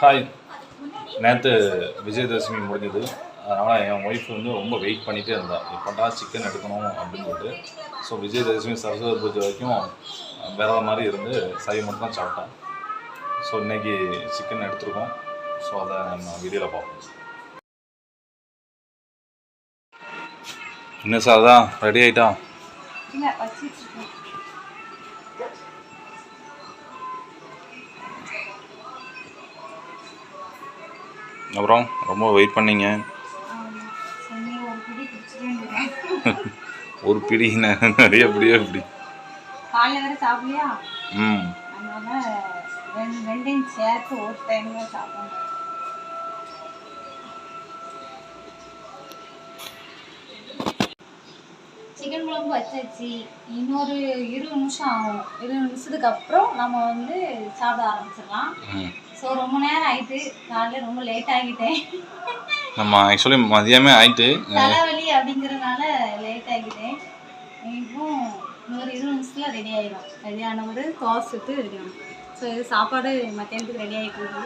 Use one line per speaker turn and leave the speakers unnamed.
Hi நேற்று விஜயதசமி முடிஞ்சது. அதனால் என் ஒய்ஃப் வந்து ரொம்ப வெயிட் பண்ணிகிட்டே இருந்தாள் எப்படா சிக்கன் எடுக்கணும் அப்படின்னு சொல்லிட்டு. ஸோ விஜயதசமி சரஸ்வதி பூஜை வரைக்கும் விரத மாதிரி இருந்து சைவம் மட்டும் தான் சாப்பிட்டேன். ஸோ இன்னைக்கு சிக்கன் எடுத்துருக்கோம். ஸோ அதை நம்ம வீடியோவில் பார்ப்போம். என்ன சார் அதான் ரெடி
ஆகிட்டா
அப்புறம் ரொம்ப வெயிட் பண்ணீங்க.
ஒரு பிடி
நிறைய பிடியே பிடி.
காலையில் வேறு சாப்பிடலையா?
ம்.
அதனால ரெண்டு ரெண்டையும் சேர்த்து ஒரு டைம்ல சாப்பிடணும். சிக்கன் குழம்பு வச்சாச்சு. இன்னொரு இருபது நிமிஷம் ஆகும். இருபது நிமிஷத்துக்கு அப்புறம் நம்ம வந்து சாப்பிட ஆரம்பிச்சிடலாம். ஸோ ரொம்ப நேரம் ஆயிட்டு காலையில் ரொம்ப லேட் ஆகிட்டேன்.
நம்ம ஆக்சுவலி மதியமே ஆயிட்டு
தலைவலி அப்படிங்கிறதுனால லேட் ஆகிட்டேன். இப்போ இன்னொரு இருபது நிமிஷத்தில் ரெடி ஆயிடும் ரெடி ஆனவர் தோசை சுட்டு ரெடி ஆகும் ஸோ இது சாப்பாடு மத்தியானத்துக்கு ரெடி ஆகிட்டு இருக்கு.